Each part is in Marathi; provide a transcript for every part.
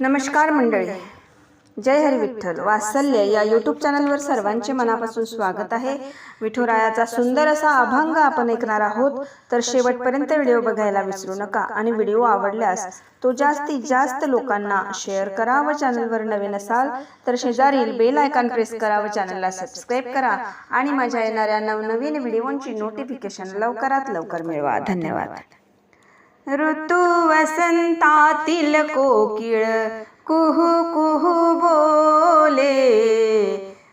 नमस्कार मंडळी. जय हरी विठ्ठल. वात्सल्य या यूट्यूब चॅनलवर सर्वांचे मनापासून स्वागत आहे. विठुरायाचा सुंदर असा अभंग आपण ऐकणार आहोत. तर शेवटपर्यंत व्हिडिओ बघायला विसरू नका आणि व्हिडिओ आवडल्यास तो जास्तीत जास्त लोकांना शेअर करा व चॅनलवर नवीन असाल तर शेजारील बेल आयकॉन प्रेस करा व चॅनलला सबस्क्राईब करा आणि माझ्या येणाऱ्या नवनवीन व्हिडिओंची नोटिफिकेशन लवकरात लवकर मिळवा. धन्यवाद. ऋतू वसंतातील कोकिळ कुहू कुहू बोले.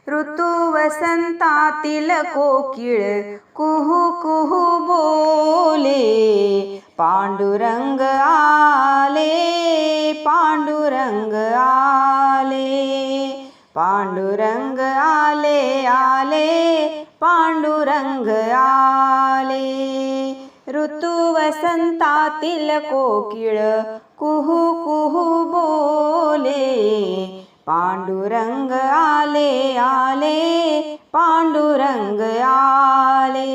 ऋतू वसंतातील कोकिळ कुहू कुहू बोले. पांडुरंग आले पांडुरंग आले. पांडुरंग आले आले पांडुरंग आले. ऋतू वसंतातील कोकिळ कुहू कुहू बोले पांडुरंग आले आले पांडुरंग आले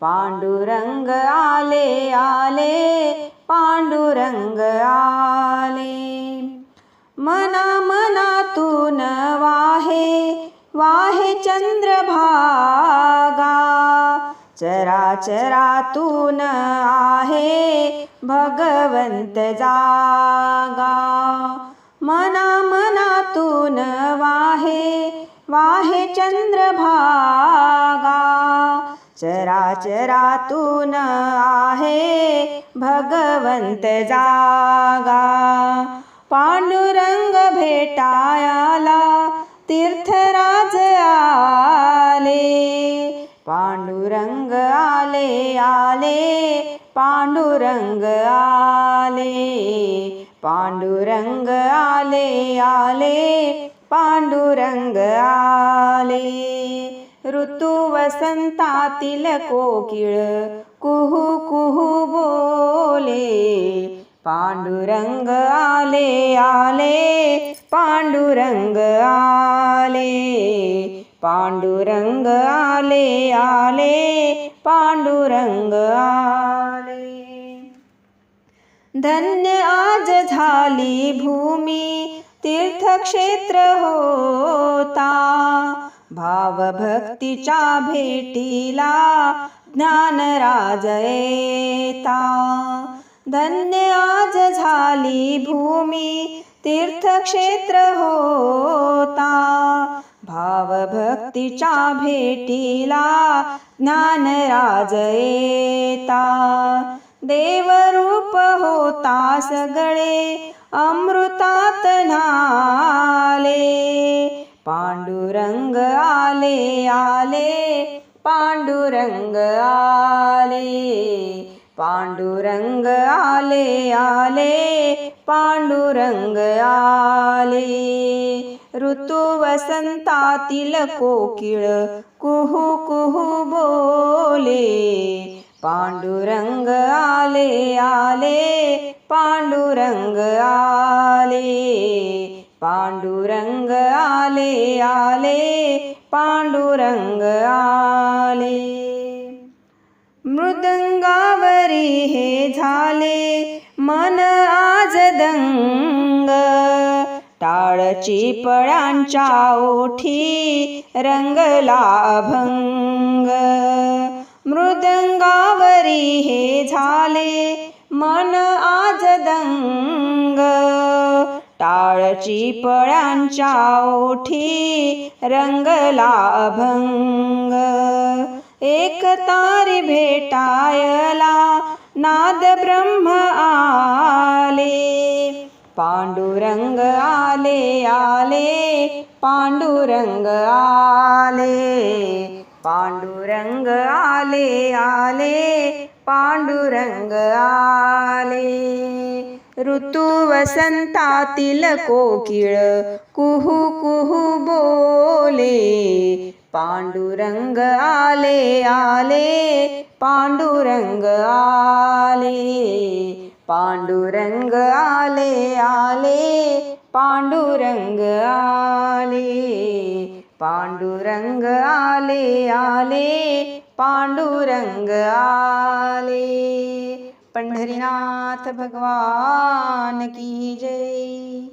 पांडुरंग आले आले पांडुरंग आले. मना मनातून वाहे वाहे चंद्रभा चराचरातून आहे भगवंत जागा. मना मनातून वाहे वाहे चंद्रभागा चराचरातून आहे भगवंत जागा. पांडुरंग भेटायाला तीर्थराज आले. पांडुरंग आले आले पांडुरंग आले. पांडुरंग आले आले पांडुरंग आले. ऋतू वसंतातील कोकिळ कुहू कुहू बोले. पांडुरंग आले आले पांडुरंग आले. पांडुरंग आले आले पांडुरंग आले. धन्य आज झाली भूमी तीर्थक्षेत्र होता. भावभक्तीच्या भेटीला ज्ञानराज येता. धन्य आज झाली भूमी तीर्थक्षेत्र होता. भावभक्तीच्या भेटीला ज्ञानराज येता देवरूप होता सगळे अमृतात नाले पांडुरंग आले आले पांडुरंग आले. पांडुरंग आले आले पांडुरंग आले. ऋतू वसंतातील कोकिळ कुहू कुहू बोले. पांडुरंग आले आले पांडुरंग आले. पांडुरंग आले आले पांडुरंग आले. मृदंगावरी हे झाले. मन आज दंग. टाळची पळांच्या ओठी रंगला भंग मृदंगावरी हे झाले. मन आज दंग. टाळची पळांच्या ओठी रंगला भंग एक तारी भेटायला नाद ब्रह्म आले. पांडुरंग आले आले पांडुरंग आले. पांडुरंग आले आले पांडुरंग आले. ऋतू वसंतातील कोकिळ कुहू कुहू बोले. पांडुरंग आले आले पांडुरंग आले पांडुरंग आले आले पांडुरंग आले पांडुरंग आले आले पांडुरंग आले पंढरीनाथ भगवान की जय